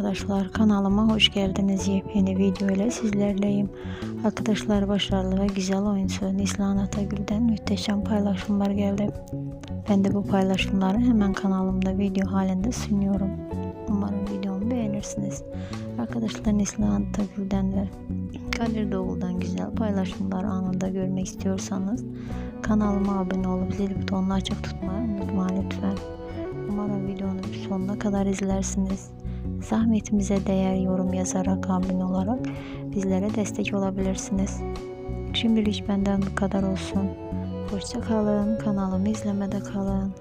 arkadaşlar kanalıma hoş geldiniz. Yepyeni video ile sizlerleyim. Arkadaşlar başarılı ve güzel oyuncu Nislan Atagül'den muhteşem paylaşımlar geldi. Ben de bu paylaşımları hemen kanalımda video halinde sunuyorum. Umarım videomu beğenirsiniz. Arkadaşlar Nislan Atagül'den ve Kadir Doğulu'dan güzel paylaşımlar anında görmek istiyorsanız kanalıma abone olup zil butonunu açık tutmayı unutmayın lütfen. Umarım videonun sonuna kadar izlersiniz. Zahmetimize değer yorum yazarak abone olarak bizlere destek olabilirsiniz. Şimdilik benden bu kadar olsun. Hoşça kalın. Kanalımı izlemede kalın.